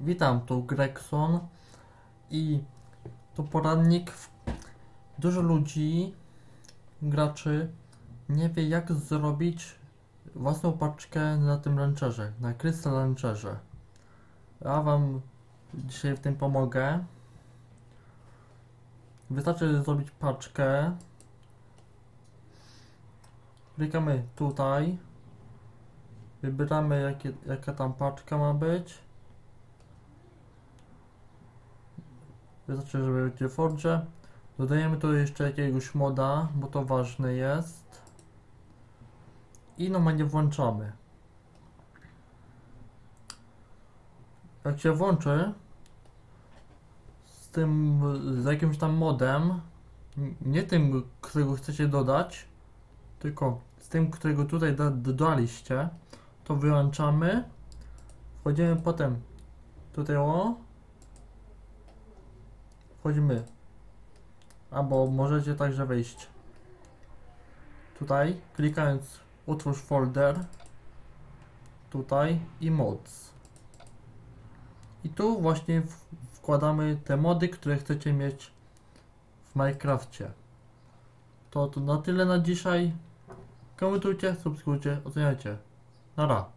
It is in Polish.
Witam, tu Gregson i to poradnik. Dużo ludzi, graczy nie wie jak zrobić własną paczkę na tym launcherze, na Crystal Launcherze. Ja Wam dzisiaj w tym pomogę. Wystarczy zrobić paczkę. Klikamy tutaj. Wybieramy jakie, jaka tam paczka ma być. Wystarczy, żeby będzie Forge. Dodajemy tu jeszcze jakiegoś moda, bo to ważne jest. I normalnie włączamy. Jak się włączy z tym, z jakimś tam modem, nie tym, którego chcecie dodać, tylko z tym, którego tutaj do, dodaliście, to wyłączamy. Wchodzimy potem tutaj o. Wchodzimy. Albo możecie także wejść tutaj, klikając utwórz folder tutaj i mods. I tu właśnie wkładamy te mody, które chcecie mieć w Minecrafcie. To, to na tyle na dzisiaj. Komentujcie, subskrybujcie, oceniajcie. Nara.